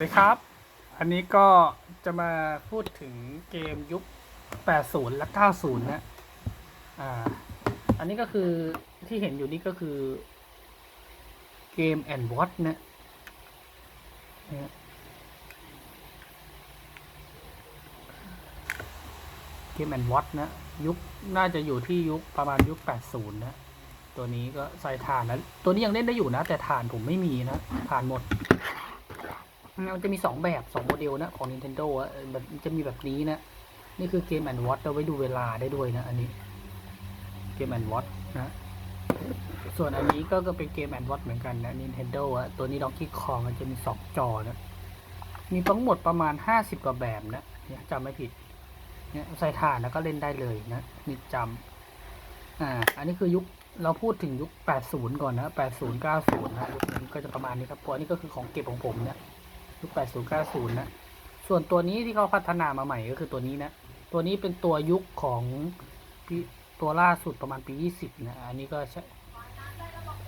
สวัสดีครับ อันนี้ก็จะมาพูดถึงเกมยุค 80 และ 90 นะ อ่า อันนี้ก็คือที่เห็นอยู่นี่ก็คือเกมแอนด์วอตนะเกมแอนด์วอตนะ ยุคน่าจะอยู่ที่ยุคประมาณยุค 80 นะ ตัวนี้ก็ใส่ฐานนะ ตัวนี้ยังเล่นได้อยู่นะ แต่ฐานผมไม่มีนะฐานหมด มันจะมีสองแบบสองโมเดลนะของ Nintendo อะแบบจะมีแบบนี้นะ นี่คือเกมแอนด์วอตเอาไว้ดูเวลาได้ด้วยนะ อันนี้เกมแอนด์วอตนะ ส่วนอันนี้ก็ก็เป็นเกมแอนด์วอตเหมือนกันนะ Nintendo อะตัวนี้ Donkey Kong มันจะมีสองจอนะ มีทั้งหมดประมาณห้าสิบกว่าแบบนะเนี่ยจำไม่ผิดเนี่ยใส่ถ่านแล้วก็เล่นได้เลยนะนี่จำอ่า อันนี้คือยุคเราพูดถึงยุค 80 ก่อนนะ 80 90 นะยุคนี้ก็จะประมาณนี้ครับตัวนี้ก็คือของเก็บของผมเนี่ย ยุค80 90 นะ ส่วนตัวนี้ที่เขาพัฒนามาใหม่ก็คือตัวนี้นะ ตัวนี้เป็นตัวยุคของปีตัวล่าสุดประมาณปี 20 นะ อันนี้ก็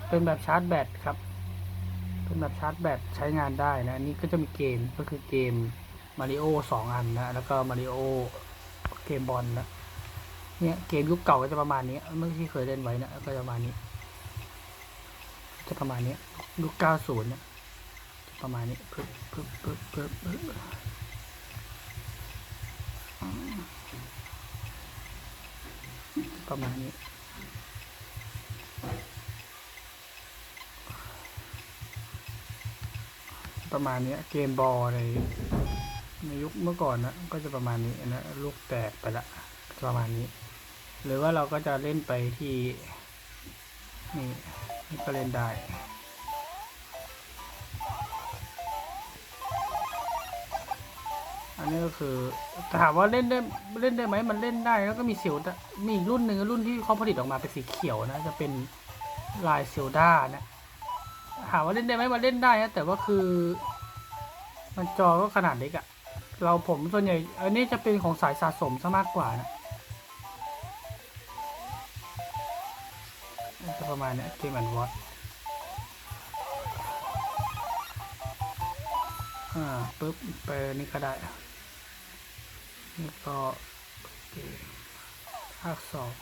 เป็นแบบชาร์จแบตครับ เป็นแบบชาร์จแบตใช้งานได้นะ อันนี้ก็จะมีเกมก็คือเกมมาริโอสองอันนะ แล้วก็มาริโอเกมบอลนะ เนี่ยเกมยุคเก่าก็จะประมาณนี้ เมื่อที่เคยเล่นไว้นะ ก็จะประมาณนี้ จะประมาณนี้ยุค 90นะ ประมาณนี้ปึ๊บปึ๊บปึ๊บปึ๊บปึ๊บประมาณนี้ประมาณนี้เกมบอลในในยุคเมื่อก่อนนะก็จะประมาณนี้นะลูกแตกไปละประมาณนี้ หรือว่าเราก็จะเล่นไปที่นี่นี่ก็เล่นได้ นนี้ก็คือถามว่าเล่นได้เล่นได้ไหมมันเล่นได้แล้วก็มีเซลดามีอีกรุ่นหนึ่งรุ่นที่เขาผลิตออกมาเป็นสีเขียวนะ จะเป็นลายเซลดานะถามว่าเล่นได้ไหมมันเล่นได้นะแต่ว่าคือ มันจอก็ขนาดเล็กอะเราผมส่วนใหญ่ อันนี้จะเป็นของสายสะสมซะมากกว่านะจะประมาณนี้เกมแอนด์วอตอ่าปุ๊บไปนี่ก็ได้ นี่ก็เกมภาคสอง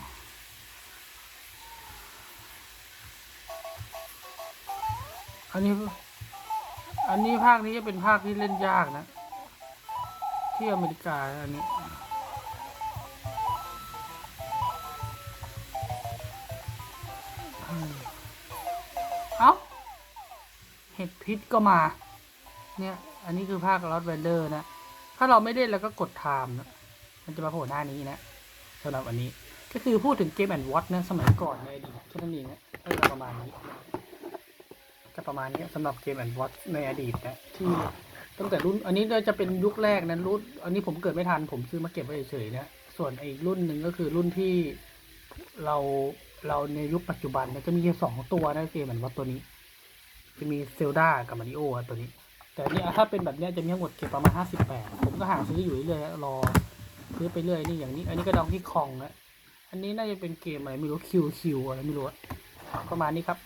อันนี้ อันนี้ภาคนี้จะเป็นภาคที่เล่นยากนะ ที่อเมริกาอันนี้เอ้า เห็ดพิษก็มา เนี่ย อันนี้คือภาคลอสเวนเดอร์นะ ถ้าเราไม่เล่นแล้วก็กดไทม์นะมันจะมาโผล่หน้านี้นะสำหรับอันนี้ก็คือพูดถึงเกมแอนด์วอตนะสมัยก่อนในอดีตแค่นั้นเองนะก็จะประมาณนี้จะประมาณนี้สำหรับเกมแอนด์วอตในอดีตนะที่ตั้งแต่รุ่นอันนี้จะเป็นยุคแรกนะรุ่นอันนี้ผมเกิดไม่ทันผมซื้อมาเก็บไว้เฉยๆนะส่วนอีกรุ่นหนึ่งก็คือรุ่นที่เราเราในยุคปัจจุบันนี่ยจะมีแค่สองตัวนะเกมแอนด์วอตตัวนี้ จะมีเซลดากับมาริโอตัวนี้ แต่เนี่ยถ้าเป็นแบบเนี้ยจะมีทั้งหมดเก็บประมาณห้าสิบแปดผมก็หาซื้ออยู่เรื่อยๆรอซื้อไปเรื่อยนี่อย่างนี้ อันนี้ก็ดองที่คองนะอันนี้น่าจะเป็นเกมอะไรไม่รู้คิวคิวอะไรไม่รู้ประมาณนี้ครับ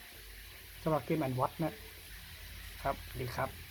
สำหรับเกมแอนด์วอตนะครับดีครับ